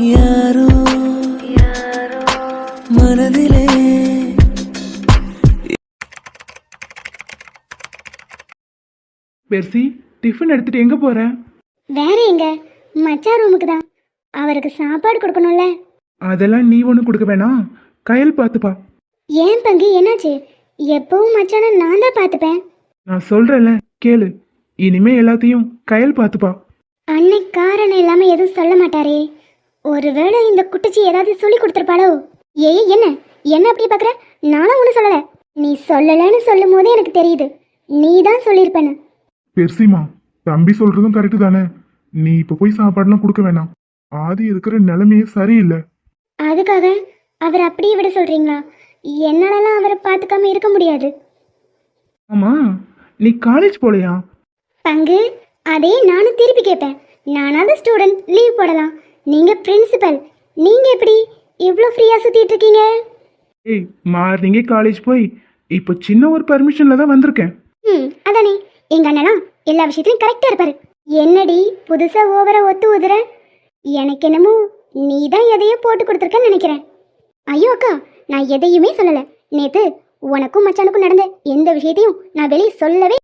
யாரோ மனதிலே Percy tiffin எடுத்துட்டு எங்க போற? வேற எங்க? மச்சான் ரூமுக்கு தான். அவருக்கு சாப்பாடு கொடுக்கணும்ல. அதெல்லாம் நீ ஒன்றும் கொடுக்க வேணாம் கையல் பார்த்துப்பா. ஏன் பங்கு? என்னாச்சு? எப்பவும் மச்சான நான் தான் பார்த்துப்பேன். நான் சொல்றேன்ல கேளு. இனிமே எல்லாத்தையும் கையல் பார்த்துப்பா. அன்னை காரணம் இல்லாம எதுவும் சொல்ல மாட்டாரே. ஒருவேளை இந்த குட்டிச்சி ஏதாவது சொல்லி கொடுத்துருப்பாளோ? ஏய் என்ன? என்ன அப்படி பார்க்குற நானும் ஒன்றும் சொல்லலை. நீ சொல்லலைன்னு சொல்லும் போதே எனக்கு தெரியுது. நீ தான் சொல்லியிருப்பேன்னு. பெர்சிமா தம்பி சொல்றதும் கரெக்டு தானே? நீ இப்ப போய் சாப்பாடுலாம் கொடுக்க வேணாம். ஆதி இருக்கிற நிலைமையே சரியில்லை. அதுக்காக அவர் அப்படியே விட சொல்றீங்களா? என்னாலலாம் அவரை பார்த்துக்காம இருக்க முடியாது. ஆமா நீ காலேஜ் போலையா? பங்கு அதே நானும் திருப்பி கேட்பேன். நானாவது ஸ்டூடெண்ட் லீவ் போடலாம். நீங்க பிரின்சிபல் நீங்க எப்படி இவ்வளோ ஃப்ரீயா சுத்திட்டு இருக்கீங்க ஏய் மார்னிங்கே காலேஜ் போய் இப்போ சின்ன ஒரு பர்மிஷன்ல தான் வந்திருக்கேன். ம் அதானே. எங்க அண்ணனா எல்லா விஷயத்திலும் கரெக்டா இருப்பாரு. என்னடி புதுசா ஓவரா ஒத்து ஊதுற எனக்கு என்னமோ நீ தான் எதையோ போட்டு கொடுத்துருக்கன்னு நினைக்கிறேன். ஐயோ அக்கா நான் எதையுமே சொல்லல. நேத்து உனக்கும் மச்சானுக்கும் நடந்த எந்த விஷயத்தையும் நான் வெளியே சொல்லவே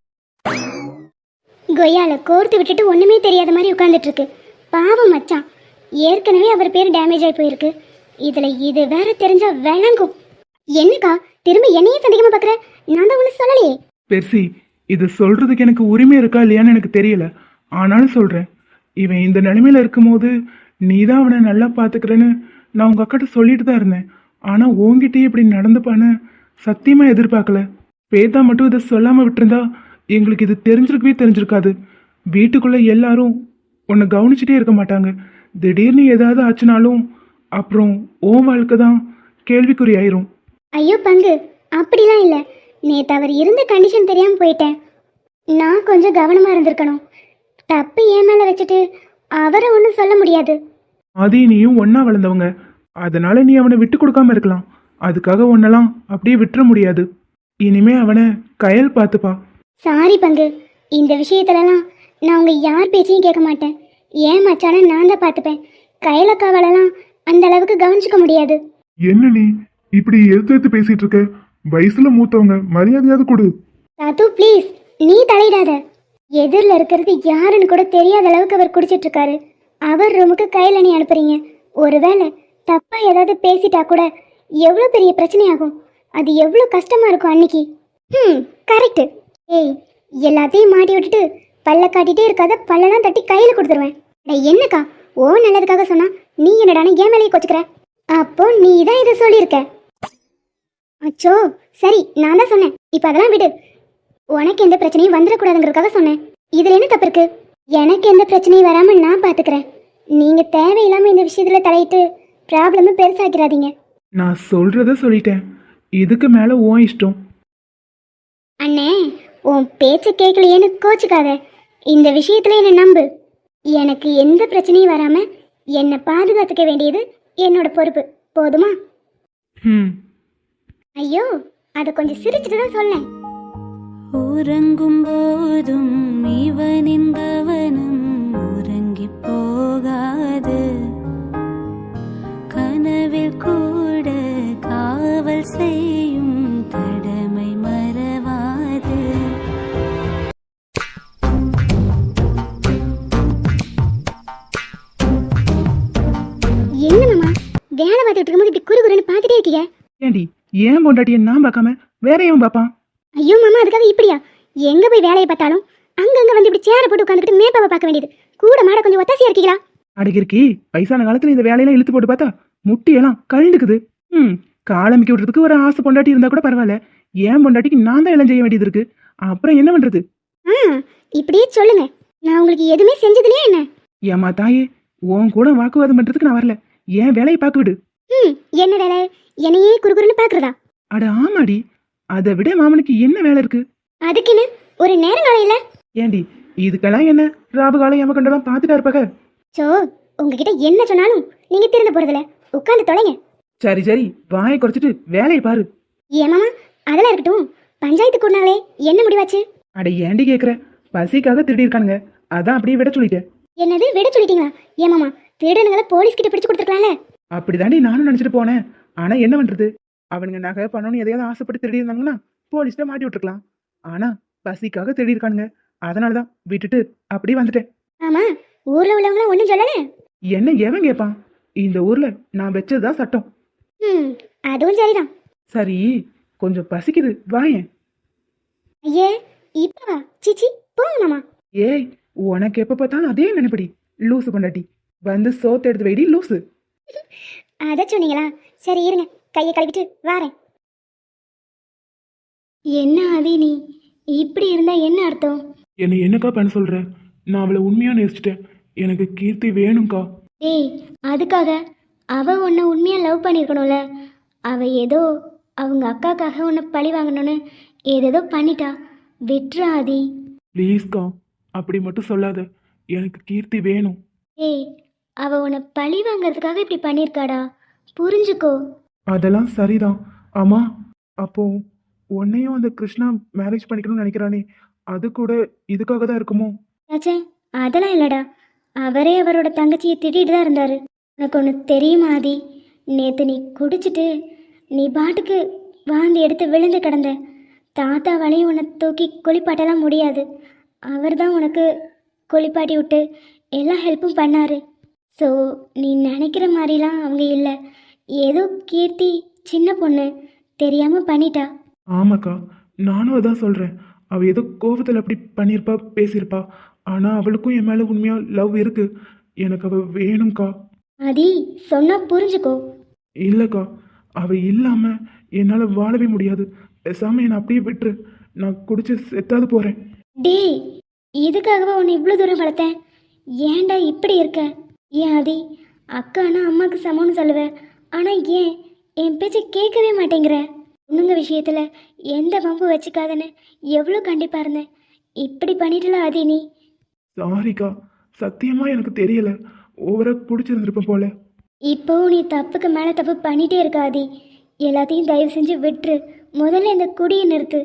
கொய்யால கோர்த்து விட்டுட்டு ஒண்ணுமே தெரியாத மாதிரி உட்கார்ந்துட்டு இருக்கு. பாவம் மச்சான். ஏற்கனவே அவர் பேர் டேமேஜ் ஆகி போயிருக்கு. இதில் இது வேற தெரிஞ்சா விளங்கும் என்னக்கா திரும்ப என்னையே சந்தேகமா பார்க்குற நான் தான் ஒண்ணு சொல்லலையே. பெர்சி இது சொல்றதுக்கு எனக்கு உரிமை இருக்கா இல்லையான்னு எனக்கு தெரியல. ஆனாலும் சொல்றேன். இவன் இந்த நிலைமையில இருக்கும்போது நீ தான் அவனை நல்லா பார்த்துக்கிறேன்னு நான் உங்க அக்காட்ட சொல்லிட்டு தான் இருந்தேன். ஆனா உன்கிட்டயே இப்படி நடந்துப்பான்னு சத்தியமா எதிர்பார்க்கல. பேதா மட்டும் இதை சொல்லாம விட்டுருந்தா எங்களுக்கு இது தெரிஞ்சிருக்கவே தெரிஞ்சிருக்காது. வீட்டுக்குள்ள எல்லாரும் உன்னை கவனிச்சுட்டே இருக்க மாட்டாங்க. திடீர்னு ஏதாவது ஆச்சுனாலும் அப்புறம் ஓ வாழ்க்கை தான் கேள்விக்குறி ஆயிரும் ஐயோ பங்கு அப்படிலாம் இல்லை. நேற்று அவர் இருந்த கண்டிஷன் தெரியாமல் போயிட்டேன். நான் கொஞ்சம் கவனமாக இருந்திருக்கணும். தப்பு ஏன் மேலே வச்சுட்டு அவரை ஒன்றும் சொல்ல முடியாது. ஆதி நீயும் ஒண்ணா வளர்ந்தவங்க. அதனால நீ அவனை விட்டு கொடுக்காம இருக்கலாம். அதுக்காக உன்னெல்லாம் அப்படியே விட்டுற முடியாது. இனிமே அவனை கயல் பார்த்துப்பா. சாரி பங்கு. இந்த விஷயத்துலலாம் நான் உங்கள் யார் பேச்சையும் கேட்க மாட்டேன். ஏன் மச்சான? நான் தான் பார்த்துப்பேன். கையிலக்காவலெல்லாம் அந்த அளவுக்கு கவனிச்சுக்க முடியாது. என்ன நீ? இப்படி எடுத்து எடுத்து பேசிட்டு இருக்க? வயசுல மூத்தவங்க மரியாதையாவது கொடு. தாத்து ப்ளீஸ் நீ தலையிடாத. எதிரில் இருக்கிறது யாருன்னு கூட தெரியாத அளவுக்கு அவர் குடிச்சிட்டு இருக்காரு. அவர் ரூமுக்கு கையில் நீ அனுப்புறீங்க. ஒருவேளை தப்பா ஏதாவது பேசிட்டா கூட எவ்வளோ பெரிய பிரச்சனையாகும்? அது எவ்வளோ கஷ்டமா இருக்கும் அன்னைக்கு? ம் கரெக்டு ஏய் எல்லாத்தையும் மாட்டி விட்டுட்டு பல்ல காட்டிட்டே இருக்காத பல்லெல்லாம் தட்டி கையில் கொடுத்துருவேன். அட என்னக்கா? ஓ நல்லதுக்காக சொன்னா நீ என்னடான ஏன் மேலேயே கொச்சுக்கிற. அப்போ நீ தான் இதை சொல்லியிருக்க. அச்சோ சரி நான் தான் சொன்னேன். இப்போ அதெல்லாம் விடு. உனக்கு எந்த பிரச்சனையும் வந்துடக்கூடாதுங்கிறதுக்காக சொன்னேன். இதுல என்ன தப்பு இருக்கு? எனக்கு எந்த பிரச்சனையும் வராம நான் பாத்துக்கிறேன். நீங்க தேவையில்லாம இந்த விஷயத்துல தலையிட்டு ப்ராப்ளமை பெருசாக்கிறாதீங்க நான் சொல்றத சொல்லிட்டேன். இதுக்கு மேல உன் இஷ்டம். அண்ணே உன் பேச்ச கேட்கலையேன்னு கோச்சுக்காத. இந்த விஷயத்துல என்ன நம்பு. எனக்கு எந்த பிரச்சனையும் வராம என்னை பாதுகாத்துக்க வேண்டியது என்னோட பொறுப்பு. போதுமா? ம் ஐயோ அதை கொஞ்சம் சிரிச்சுட்டு தான் சொல்லேன். உறங்கும் போதும் இவனின் கவனம் உறங்கி போகாது. கனவில் கூட காவல் செய்யும் வேலை பார்த்துட்டு இருக்கும்போது இப்படி குறு குறுன்னு பார்த்துட்டே இருக்கீங்க ஏண்டி ஏன் பொண்டாட்டியை நான் பார்க்காம வேற எவன் பார்ப்பான்? ஐயோ மாமா அதுக்காக இப்படியா? எங்க போய் வேலையை பார்த்தாலும் அங்கங்க வந்து இப்படி சேரை போட்டு உட்காந்துக்கிட்டு மேப்பாவை பார்க்க வேண்டியது. கூட மாட கொஞ்சம் ஒத்தாசியா இருக்கீங்களா? அடகிருக்கி வயசான காலத்துல இந்த வேலையெல்லாம் இழுத்து போட்டு பார்த்தா முட்டியெல்லாம் கழுந்துக்குது ம் காலமிக்க விடுறதுக்கு ஒரு ஆசை பொண்டாட்டி இருந்தா கூட பரவாயில்ல. ஏன் பொண்டாட்டிக்கு நான் தான் எல்லாம் செய்ய வேண்டியது இருக்கு? அப்புறம் என்ன பண்றது? ஆ இப்படியே சொல்லுங்க. நான் உங்களுக்கு எதுவுமே செஞ்சதுலையே என்ன? ஏமா தாயே உன் கூட வாக்குவாதம் பண்றதுக்கு நான் வரல. ஏன் வேலையை பார்க்க விடு. ம் என்ன வேலை? என்னையே குறுகுறுன்னு பார்க்கறதா? அட ஆமாடி. அதை விட மாமனுக்கு என்ன வேலை இருக்கு? அதுக்குன்னு ஒரு நேரம் காலையில ஏண்டி இதுக்கெல்லாம் என்ன? ராபு காலம் எம கண்டெல்லாம் பார்த்துட்டா இருப்பாங்க சோ உங்ககிட்ட என்ன சொன்னாலும் நீங்க திருந்த போறதில்ல. உட்காந்து தொலைங்க. சரி சரி. வாயை குறைச்சிட்டு வேலையை பாரு. ஏன் மாமா அதெல்லாம் இருக்கட்டும். பஞ்சாயத்து கூடினாலே என்ன முடிவாச்சு? அட ஏண்டி கேக்குற? பசிக்காக திருடி இருக்கானுங்க அதான் அப்படியே விட சொல்லிட்டேன். என்னது? விட சொல்லிட்டீங்களா? ஏமாமா திருடனுங்களை போலீஸ் கிட்ட பிடிச்சு கொடுத்துருக்கலாம்ல. அப்படிதாண்டி நானும் நினைச்சிட்டு போனேன். ஆனா என்ன பண்றது? அவனுங்க நகை பணம்னு எதையாவது ஆசைப்பட்டு திருடி இருந்தாங்கன்னா போலீஸ்ல மாட்டி விட்டுருக்கலாம். ஆனா பசிக்காக தேடி இருக்கானுங்க அதனாலதான் விட்டுட்டு அப்படியே வந்துட்டேன். ஆமா ஊர்ல உள்ளவங்களாம் ஒன்றும் சொல்லல. என்ன எவன் கேட்பான் இந்த ஊர்ல நான் வச்சதுதான் சட்டம். ம் அதுவும் சரிதான். சரி கொஞ்சம் பசிக்குது. வாயேன் ஐயே இப்பவா? சிச்சி போங்க மாமா. ஏய் உனக்கு எப்ப பார்த்தாலும் அதே நினைப்படி லூசு பொண்டாட்டி. வந்து சோத்து எடுத்து வைடி லூசு. அதை சொன்னீங்களா? சரி இருங்க. கையை கழுவிட்டு வாரேன். என்ன ஆதி நீ? இப்படி இருந்தா என்ன அர்த்தம்? என்னை என்னக்கா பண்ண சொல்ற? நான் அவளை உண்மையா நேசிச்சிட்டேன். எனக்கு கீர்த்தி வேணும்க்கா. டேய் அதுக்காக அவ உன்னை உண்மையாக லவ் பண்ணியிருக்கணும்ல அவ ஏதோ அவங்க அக்காக்காக உன்னை பழி வாங்கணும்னு ஏதேதோ பண்ணிட்டா. விட்ரு ஆதி. ப்ளீஸ்க்கா அப்படி மட்டும் சொல்லாத. எனக்கு கீர்த்தி வேணும். ஏய் அவ உன்னை பழி வாங்குறதுக்காக இப்படி பண்ணியிருக்காடா. புரிஞ்சுக்கோ. அதெல்லாம் சரிதான். ஆமா அப்போ உன்னையும் அந்த கிருஷ்ணா மேரேஜ் பண்ணிக்கணும்னு நினைக்கிறானே அது கூட இதுக்காக தான் இருக்குமோ? ஆச்சே அதெல்லாம் இல்லைடா. அவரே அவரோட தங்கச்சியை திட்டிட்டு தான் இருந்தாரு. உனக்கு ஒன்று தெரியுமா ஆதி? நேற்று நீ குடிச்சிட்டு நீ பாட்டுக்கு வாந்தி எடுத்து விழுந்து கிடந்த. தாத்தாவாலையும் உன்னை தூக்கி குளிப்பாட்டலாம் முடியாது. அவர் தான் உனக்கு குளிப்பாட்டி விட்டு எல்லா ஹெல்ப்பும் பண்ணாரு. ஸோ நீ நினைக்கிற மாதிரிலாம் அவங்க இல்லை. ஏதோ கீர்த்தி சின்ன பொண்ணு தெரியாமல் பண்ணிட்டா. ஆமாக்கா நானும் அதான் சொல்றேன். அவ ஏதோ கோபத்தில் அப்படி பண்ணியிருப்பா பேசியிருப்பா ஆனா அவளுக்கும் என் மேல உண்மையா லவ் இருக்கு. எனக்கு அவ வேணும்க்கா. ஆதி சொன்னால் புரிஞ்சுக்கோ. இல்லைக்கா அவ இல்லாம என்னால் வாழவே முடியாது. பேசாம என்னை அப்படியே விட்டுரு. நான் குடிச்சு செத்தாது போறேன். டேய் இதுக்காகவா உன்னை இவ்வளோ தூரம் வளர்த்தேன்? ஏன்டா இப்படி இருக்க? ஏன் ஆதி? அக்கானா அம்மாவுக்கு சமம்னு சொல்லுவேன் ஆனால் ஏன்? என் பேச்சை கேட்கவே மாட்டேங்கிற. உன்னுங்க விஷயத்தில் எந்த வம்பு வச்சுக்காதன்னு எவ்வளோ கண்டிப்பாக இருந்தேன். இப்படி பண்ணிட்டல ஆதி நீ? சாரிக்கா சத்தியமா எனக்கு தெரியல. ஓவரா குடிச்சிருந்திருப்பேன் போல. இப்போவும் நீ தப்புக்கு மேலே தப்பு பண்ணிட்டே இருக்க ஆதி. எல்லாத்தையும் தயவு செஞ்சு விட்டுரு. முதல்ல இந்த குடியை நிறுத்து.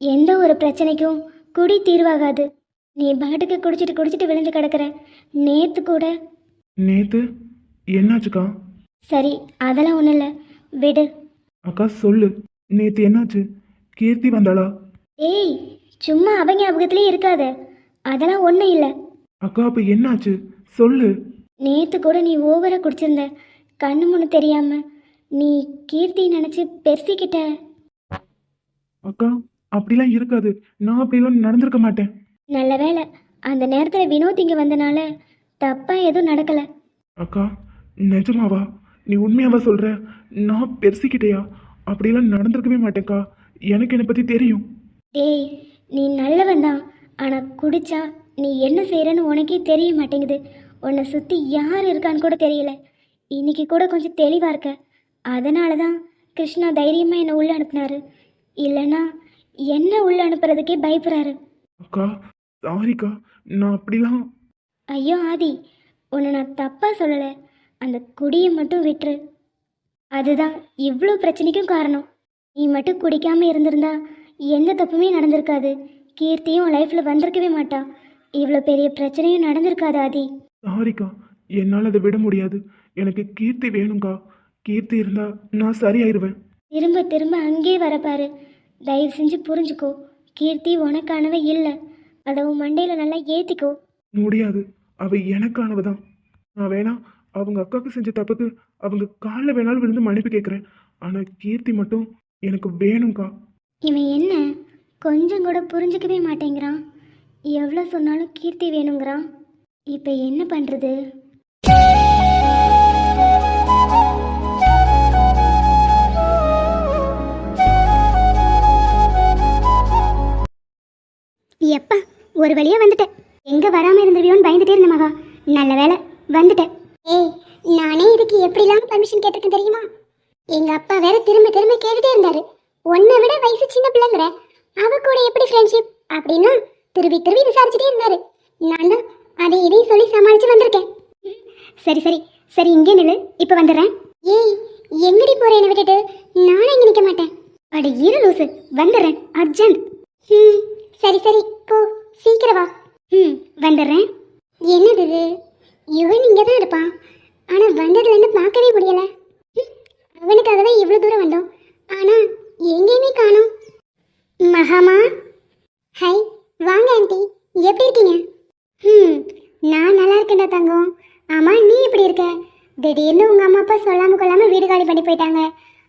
எந்த ஒரு பிரச்சனைக்கும் குடி தீர்வாகாது. நீ பாட்டுக்கு குடிச்சிட்டு குடிச்சிட்டு விழுந்து கிடக்குற. நேற்று கூட நேத்து என்னாச்சுக்கா? சரி அதெல்லாம் ஒன்றும் இல்லை. விடு. அக்கா சொல்லு. நேத்து என்னாச்சு? கீர்த்தி வந்தாளா? ஏய் சும்மா அவ ஞாபகத்திலே இருக்காத. அதெல்லாம் ஒன்றும் இல்லை. அக்கா அப்ப என்னாச்சு? சொல்லு. நேற்று கூட நீ ஓவராக குடிச்சிருந்த. கண்ணு முன்னு தெரியாம. நீ கீர்த்தி நினச்சி பெருசிக்கிட்ட. அக்கா அப்படிலாம் இருக்காது. நான் அப்படிலாம் நடந்திருக்க மாட்டேன். நல்ல வேளை. அந்த நேரத்தில் வினோத் இங்கே வந்தனால தப்பாக எதுவும் நடக்கலை. அக்கா நிஜமாவா? நீ உண்மையாவா சொல்ற? நான் பெருசிக்கிட்டேயா? அப்படிலாம் நடந்திருக்கவே மாட்டேன்க்கா. எனக்கு என்னை பத்தி தெரியும். டேய் நீ நல்லவன் தான். ஆனால் குடிச்சா நீ என்ன செய்கிறன்னு உனக்கே தெரிய மாட்டேங்குது. உன்னை சுற்றி யார் இருக்கான்னு கூட தெரியல. இன்னைக்கு கூட கொஞ்சம் தெளிவாக இருக்க. அதனால தான் கிருஷ்ணா தைரியமாக என்னை உள்ள அனுப்புனாரு. இல்லைன்னா என்ன உள்ள அனுப்புறதுக்கே பயப்படுறாரு. அக்கா சாரிக்கா நான் அப்படிலாம் ஐயோ ஆதி உன்னை நான் தப்பாக சொல்லலை. அந்த குடியை மட்டும் விட்டுரு. அதுதான் இவ்வளோ பிரச்சனைக்கும் காரணம். நீ மட்டும் குடிக்காமல் இருந்திருந்தா எந்த தப்புமே நடந்திருக்காது. கீர்த்தியும் லைஃப்பில் வந்திருக்கவே மாட்டா. இவ்வளோ பெரிய பிரச்சனையும் நடந்திருக்காது ஆதி. சாரிக்கா என்னால் அதை விட முடியாது. எனக்கு கீர்த்தி வேணும்க்கா. கீர்த்தி இருந்தா நான் சரியாயிருவேன். திரும்ப திரும்ப அங்கே வரப்பாரு தயவு செஞ்சு புரிஞ்சுக்கோ. கீர்த்தி உனக்கானவ இல்லை. அதை உன் மண்டையில் நல்லா ஏற்றிக்கோ முடியாது. அவ எனக்கானவ தான் நான் வேணா அவங்க அக்காவுக்கு செஞ்ச தப்புக்கு அவங்க காலில் வேணாலும் விழுந்து மன்னிப்பு கேட்குறேன். ஆனால் கீர்த்தி மட்டும் எனக்கு வேணும்க்கா. இவன் என்ன? கொஞ்சம் கூட புரிஞ்சுக்கவே மாட்டேங்கிறான். எவ்வளோ சொன்னாலும் கீர்த்தி வேணுங்கிறான். இப்போ என்ன பண்ணுறது எப்பா ஒரு வழியா வந்துட்டேன். எங்க வராம இருந்துருவியோன்னு பயந்துட்டே இருந்த மகா. நல்ல வேலை வந்துட்டேன். ஏய் நானே இதுக்கு எப்படிலாம் பர்மிஷன் கேட்டிருக்கேன் தெரியுமா? எங்க அப்பா வேற திரும்ப திரும்ப கேட்டுட்டே இருந்தாரு. உன்னை விட வயசு சின்ன பிள்ளைங்கிற. அவ கூட எப்படி ஃப்ரெண்ட்ஷிப் அப்படின்னா திருவி திரும்பி விசாரிச்சுட்டே இருந்தாரு. நான் தான் அதை இதையும் சொல்லி சமாளிச்சு வந்திருக்கேன். சரி சரி. சரி இங்கே நில்லு. இப்போ வந்துடுறேன். ஏய் எங்கடி போற என்னை விட்டுட்டு? நானும் இங்கே நிற்க மாட்டேன். அட இரு லூசு. வந்துடுறேன். அர்ஜென்ட். ம் சரி சரி. போ. சீக்கிரம் வா. ம் வந்துடுறேன். என்னது இது? யுவன் இங்கே தான் இருப்பான் ஆனால் வந்ததுலேருந்து பார்க்கவே முடியலை. ம், அவனுக்காக தான் இவ்வளோ தூரம் வந்தோம். ஆனால் எங்கேயுமே காணோம். மகாமா? ஹை வாங்க ஆண்டி. எப்படி இருக்கீங்க? ம் நான் நல்லா இருக்கேன்டா தங்கம். ஆமாம் நீ எப்படி இருக்க? திடீர்னு உங்கள் அம்மா அப்பா சொல்லாமல் கொள்ளாமல் வீடு காலி பண்ணி போயிட்டாங்க.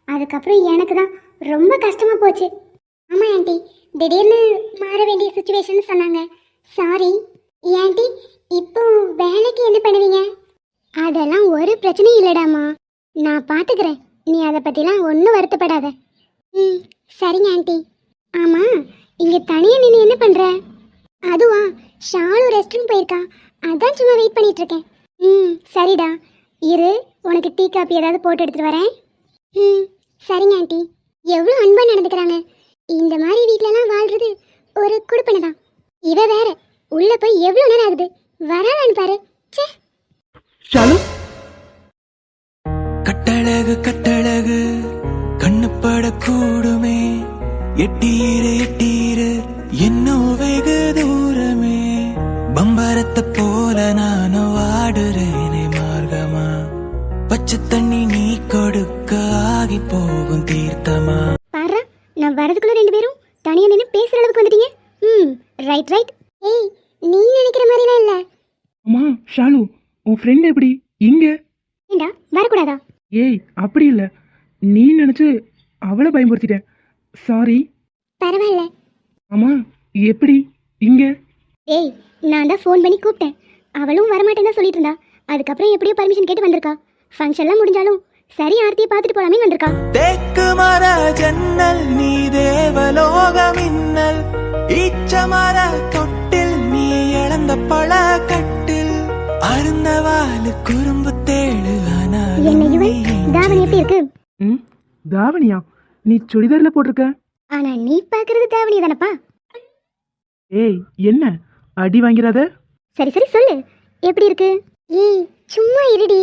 அதுக்கப்புறம் எனக்கு தான் ரொம்ப கஷ்டமாக போச்சு. ஆமாம் ஆண்டி. திடீர்னு மாற வேண்டிய சுச்சுவேஷன் சொன்னாங்க. சாரி ஏன்டி இப்போ வேலைக்கு என்ன பண்ணுவீங்க? அதெல்லாம் ஒரு பிரச்சனையும் இல்லைடாமா. நான் பார்த்துக்கிறேன் நீ அதை பற்றிலாம் ஒன்றும் வருத்தப்படாத. ம் சரிங்க ஆண்டி. ஆமாம் இங்கே தனியாக நின்று என்ன பண்ணுற அதுவா ஷாலு ரெஸ்ட் ரூம் போயிருக்கா. அதான் சும்மா வெயிட் பண்ணிகிட்ருக்கேன் ம் சரிடா. இரு உனக்கு டீ காப்பி ஏதாவது போட்டு எடுத்துகிட்டு வரேன். ம் சரிங்க ஆண்டி. எவ்வளோ அன்பாக நடந்துக்கிறாங்க. இந்த மாதிரி வீட்டிலலாம் வாழ்கிறது ஒரு குடுப்பனை தான் இவ வேற உள்ள போய் எவ்வளோ நேரம் ஆகுது? வராளான்னு பாரு. ஷாலு? கட்டழகு கட்டழகு கண்ணு படக்கூடுமே. எட்டீரு எட்டீரு இன்னும் வெகு தூரமே. பம்பரத்தை போல நானும் வாடுறேனே மார்க்கமா பச்சை தண்ணி நீ கொடுக்க ஆகி போகும் தீர்த்தமா. பாரு நான் வரதுக்குள்ள ரெண்டு பேரும் தனியா நின்று பேசுற அளவுக்கு வந்துட்டீங்க. ம் ரைட் ரைட் ஏய் நீ நினைக்கிற மாதிரிலாம் இல்ல. அம்மா ஷாலு உன் ஃப்ரெண்ட் எப்படி? இங்க? ஏண்டா வரக்கூடாதா? ஏய் அப்படி இல்லை. நீ நினச்சி அவளை பயன்படுத்திட்டேன் சாரி பரவாயில்ல. அம்மா எப்படி? இங்க? ஏய் நான் தான் ஃபோன் பண்ணி கூப்பிட்டேன். அவளும் வரமாட்டேன்னு தான் சொல்லிட்டு இருந்தா. அதுக்கப்புறம் எப்படியோ பர்மிஷன் கேட்டு வந்திருக்கா. ஃபங்க்ஷன்லாம் முடிஞ்சாலும் சரி ஆர்த்தியை பார்த்துட்டு போலாமே. வந்திருக்கா? தேக்கு மர ஜன்னல் நீ தேவலோக மின்னல். ஈச்ச மர தொட்டில் நீ இழந்த பழ கட்டில். அருந்தவாலு குறும்பு தேழு ஆனால் என்ன இவன்? தாவணி எப்படி இருக்கு? ம் தாவணியா? நீ சுடிதாரில் போட்டிருக்க. ஆனா நீ பாக்குறது தாவணி தானப்பா? ஏய் என்ன? அடி வாங்கிறாத? சரி சரி சொல்லு. எப்படி இருக்கு? ஏய் சும்மா இருடி.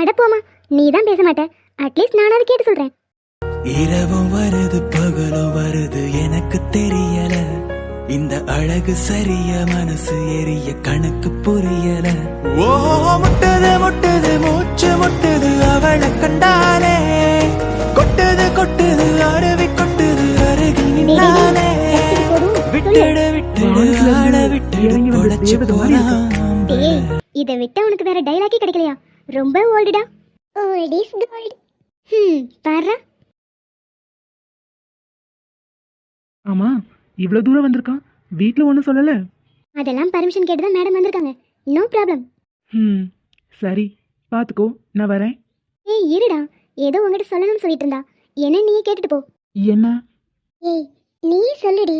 அட போமா நீ தான் பேச மாட்ட அட்லீஸ்ட் நானாவது கேட்டு சொல்றேன். இரவும் வருது பகலும் வருது எனக்கு தெரியல. இந்த அழகு சரிய மனசு எரிய கணக்கு புரியல. ஓ முட்டுது முட்டுது மூச்சு முட்டுது அவளை கண்டாலே. கொட்டுது கொட்டுது அருவி கொட்டுது அருகில் நின்னாலே விட்டுடு விட்டுடு ஆட விட்டுடு. போனா ஏய் இதை விட்டா உனக்கு வேற டைலாக்கே கிடைக்கலையா? ரொம்ப ஓல்டுடா ஓல்ட் இஸ் கோல்ட் ம் பாரு ஆமா இவ்வளோ தூரம் வந்திருக்கான். வீட்டில் ஒன்றும் சொல்லலை. அதெல்லாம் பர்மிஷன் கேட்டு தான் மேடம் வந்திருக்காங்க. நோ ப்ராப்ளம் ம் சரி பார்த்துக்கோ நான் வரேன். ஏய் இருடா. ஏதோ உங்ககிட்ட சொல்லணும்னு சொல்லிட்டு இருந்தா என்ன நீயே கேட்டுட்டு போ. என்ன? ஏய் நீ சொல்லுடி.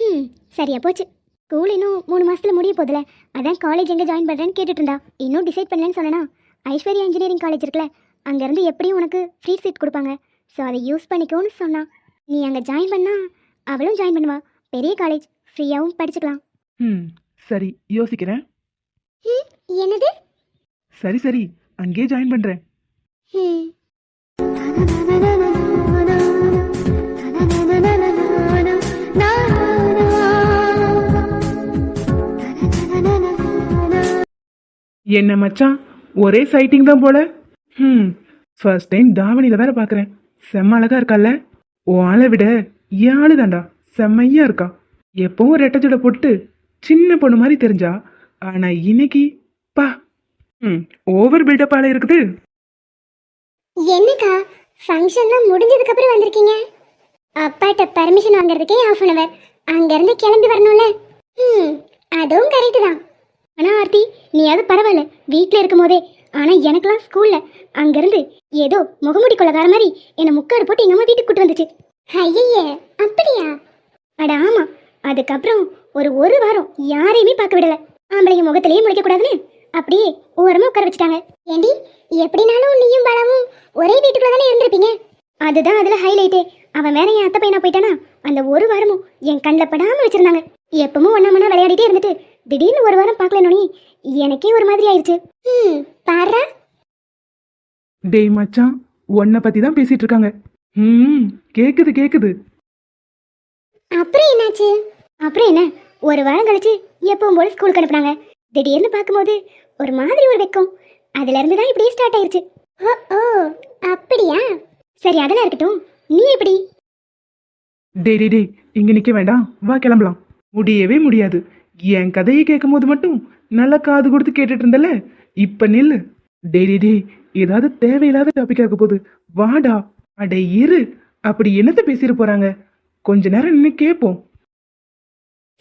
ம் சரியா போச்சு. ஸ்கூல் இன்னும் மூணு மாசத்துல முடிய போதில்ல அதான் காலேஜ் எங்கே ஜாயின் பண்ணுறேன்னு கேட்டுட்டு இருந்தா இன்னும் டிசைட் பண்ணலன்னு சொன்னேனா. ஐஸ்வர்யா இன்ஜினியரிங் காலேஜ் இருக்குல்ல அங்கேருந்து எப்படியும் உனக்கு ஃப்ரீ சீட் கொடுப்பாங்க. ஸோ அதை யூஸ் பண்ணிக்கோன்னு சொன்னா நீ அங்கே ஜாயின் பண்ணா அவளும் ஜாயின் பண்ணுவா. பெரிய காலேஜ் ஃப்ரீயாகவும் படிச்சுக்கலாம். ம் சரி யோசிக்கிறேன். ம் என்னது? சரி சரி அங்கேயே ஜாயின் பண்ணுறேன் ம் என்ன மச்சான்? ஒரே சைட்டிங் தான் போல. ம் ஃபர்ஸ்ட் டைம் தாவணியில் வேற பார்க்குறேன் செம்ம அழகா இருக்கால்ல? ஓ ஆளை விட என் ஆளு தாண்டா செம்மையா இருக்கா? எப்பவும் ரெட்டச்சடை போட்டு சின்ன பொண்ணு மாதிரி தெரிஞ்சா? ஆனா இன்னைக்கு பா. ம் ஓவர் பில்டப் ஆள இருக்குது. என்னக்கா ஃபங்க்ஷன்லாம் முடிஞ்சதுக்கு அப்புறம் வந்திருக்கீங்க? அப்பாட்ட பர்மிஷன் வாங்குறதுக்கே ஆஃப் அன் அவர் அங்கேருந்து கிளம்பி வரணும்ல? ம் அதுவும் கரெக்டு தான். ஆனால் ஆர்த்தி நீயாவது பரவாயில்ல. வீட்டில் இருக்கும் போதே ஆனால் எனக்கெல்லாம் ஸ்கூலில் அங்கேருந்து ஏதோ முகமுடி கொள்ளக்கார மாதிரி என்னை முக்காடு போட்டு எங்கள் அம்மா வீட்டுக்கு கூட்டு வந்துச்சு. ஐயய்ய அப்படியா? அட ஆமாம் அதுக்கப்புறம் ஒரு ஒரு வாரம் யாரையுமே பார்க்க விடல. ஆம்பளைங்க முகத்திலேயே முடிக்கக்கூடாதுன்னு அப்படியே ஓரமாக உட்கார வச்சுட்டாங்க. ஏண்டி எப்படினாலும் நீயும் பலமும் ஒரே வீட்டுக்குள்ள தானே இருந்திருப்பீங்க? அதுதான் அதுல ஹைலைட்டே அவன் வேற என் அத்தை பையனா போயிட்டானா அந்த ஒரு வாரமும் என் கண்ணில் படாம வச்சிருந்தாங்க. எப்பவும் ஒன்னா மண்ணா விளையாடிட்டே இருந்துட்டு திடீர்னு ஒரு வாரம் பார்க்கலனோனி எனக்கே ஒரு மாதிரி ஆயிடுச்சு ம் பாரு? டேய் மச்சான் உன்னை பத்தி தான் பேசிட்டு இருக்காங்க. ம் கேக்குது கேக்குது. அப்புறம் என்னாச்சு? அப்புறம் என்ன? ஒரு வாரம் கழிச்சு எப்பவும் போல ஸ்கூலுக்கு அனுப்புனாங்க. திடீர்னு பார்க்கும்போது ஒரு மாதிரி ஒரு வெக்கம். அதுல இருந்து தான் இப்படியே ஸ்டார்ட் ஆயிருச்சு. ஓ ஓ அப்படியா? சரி அதெல்லாம் இருக்கட்டும். நீ எப்படி? டே டே டே இங்க நிக்க வேண்டாம். வா கிளம்பலாம். முடியவே முடியாது. என் கதையை கேட்கும் போது மட்டும் நல்லா காது கொடுத்து கேட்டுட்டு இருந்தல இப்ப நில்லு. டே டே டே ஏதாவது தேவையில்லாத டாபிக் இருக்க போகுது. வாடா. அடே இரு. அப்படி என்னத்த பேசிட்டு போறாங்க? கொஞ்ச நேரம் நின்று கேட்போம்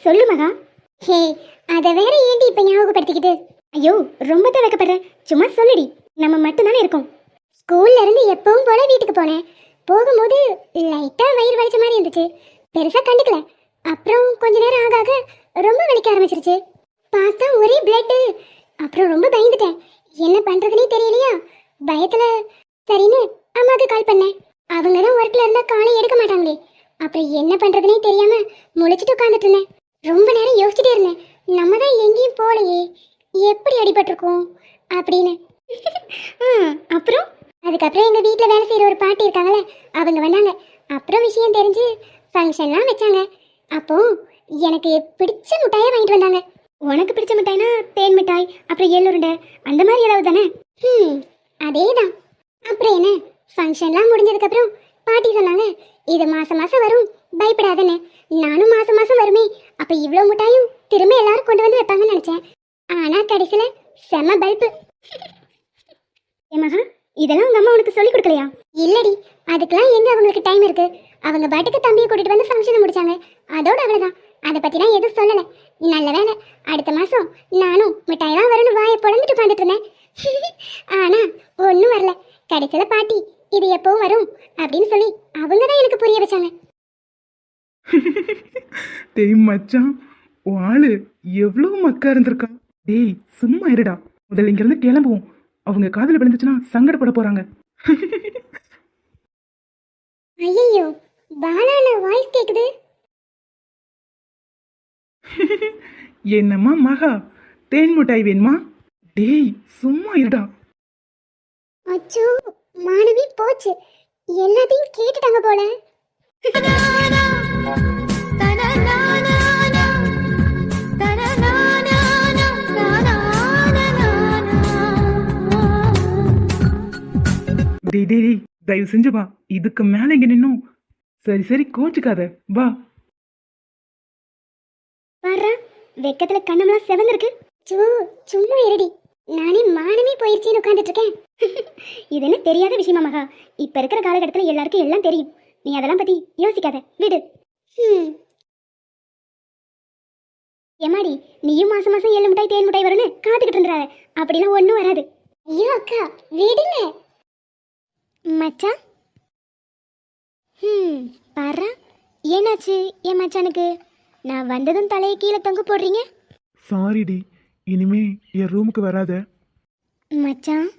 சொல்லு மகா. ஹே அதை வேற ஏண்டி இப்ப ஞாபகப்படுத்திக்கிட்டு? ஐயோ ரொம்ப தவக்கப்படுறேன் சும்மா சொல்லுடி. நம்ம மட்டும்தானே இருக்கோம். ஸ்கூல்ல இருந்து எப்பவும் போல வீட்டுக்கு போனேன். போகும்போது லைட்டா வயிறு வலிச்ச மாதிரி இருந்துச்சு. பெருசா கண்டுக்கல. அப்புறம் கொஞ்ச நேரம் ஆக ஆக ரொம்ப வலிக்க ஆரம்பிச்சிருச்சு. பார்த்தா ஒரே பிளட்டு அப்புறம் ரொம்ப பயந்துட்டேன். என்ன பண்றதுனே தெரியலையா? பயத்துல சரின்னு அம்மாவுக்கு கால் பண்ணேன். அவங்க தான் ஒர்க்ல இருந்தா காலை எடுக்க மாட்டாங்களே. அப்புறம் என்ன பண்றதுனே தெரியாம முழிச்சிட்டு உட்காந்துட்டு இருந்தேன். ரொம்ப நேரம் யோசிச்சுட்டே இருந்தேன். நம்ம தான் எங்கேயும் போகலையே. எப்படி அடிபட்டிருக்கோம்? அப்படின்னு. ஆ, அப்புறம்? அதுக்கப்புறம் எங்கள் வீட்டில் வேலை செய்கிற ஒரு பாட்டி இருக்காங்களே அவங்க வந்தாங்க. அப்புறம் விஷயம் தெரிஞ்சு ஃபங்க்ஷன்லாம் வச்சாங்க. அப்போ எனக்கு பிடிச்ச மிட்டாயை வாங்கிட்டு வந்தாங்க. உனக்கு பிடிச்ச மிட்டாய்னா தேன் மிட்டாய் அப்புறம் எள்ளுருண்டை அந்த மாதிரி ஏதாவது தானே? ம் அதே தான் அப்புறம் என்ன? ஃபங்க்ஷன்லாம் முடிஞ்சதுக்கப்புறம் பாட்டி சொன்னாங்க இது மாதம் மாதம் வரும் பயப்படாதன்னு. நானும் மாதம் மாதம் வருமே அப்போ இவ்வளோ மிட்டாயும் திரும்ப எல்லாரும் கொண்டு வந்து வைப்பாங்கன்னு நினச்சேன். ஆனால் கடைசியில செம பல்பு. ஏமகா இதெல்லாம் உங்கள் அம்மா உனக்கு சொல்லிக் கொடுக்கலையா? இல்லடி அதுக்கெல்லாம் எங்கே அவங்களுக்கு டைம் இருக்குது அவங்க பாட்டுக்கு தம்பியை கூட்டிகிட்டு வந்து ஃபங்க்ஷனை முடிச்சாங்க. அதோட அவ்வளோதான் அதை பத்திலாம் எதுவும் சொல்லல. நல்ல வேலை அடுத்த மாசம் நானும் மிட்டாயெல்லாம் வரும்னு வாயை பொழந்துட்டு உட்காந்துட்டு இருந்தேன். ஆனா ஒன்றும் வரல. கடைசியில பாட்டி இது எப்பவும் வரும் அப்படின்னு சொல்லி அவங்க தான் எனக்கு புரிய வச்சாங்க. டேய் மச்சான் உன் ஆளு எவ்வளோ மக்கா இருந்திருக்கா? டேய் சும்மா இருடா. முதல்ல இங்கிருந்து கிளம்புவோம். அவங்க காதுல விழுந்துச்சுன்னா சங்கடப்பட போறாங்க. ஐயோ பாலான வாய்ஸ் கேக்குது. என்னம்மா மகா? தேன் மிட்டாய் வேணுமா? டேய் சும்மா இருடா. அச்சோ மாணவி போச்சு. எல்லாத்தையும் கேட்டுட்டாங்க போல. டேய் டேய் டேய், தயவு செஞ்சு வா. இதுக்கு மேல இங்க நின்னும் சரி சரி கோச்சுக்காத. வா. வெக்கத்துல கண்ணமெல்லாம் செவந்திருக்கு. சோ சும்மா இருடி. நானே மானமே போயிருச்சேன்னு உட்காந்துட்டு இருக்கேன் இது என்ன தெரியாத விஷயமா மகா? இப்ப இருக்கிற காலகட்டத்துல எல்லாருக்கும் எல்லாம் தெரியும். நீ அதெல்லாம் பத்தி யோசிக்காத. விடு. ஏமாடி நீயும் மாசம் மாசம் ஏழு மிட்டாய் தேன் மிட்டாய் வரும்னு காத்துக்கிட்டு இருந்துறாத. அப்படிலாம் ஒன்றும் வராது. ஐயோ அக்கா விடுங்க. மச்சான் ம் பாரு? என்னாச்சு? என் மச்சானுக்கு? நான் வந்ததும் தலையை கீழே தொங்க போடுறீங்க? சாரிடி இனிமே என் ரூமுக்கு வராத. மச்சான்.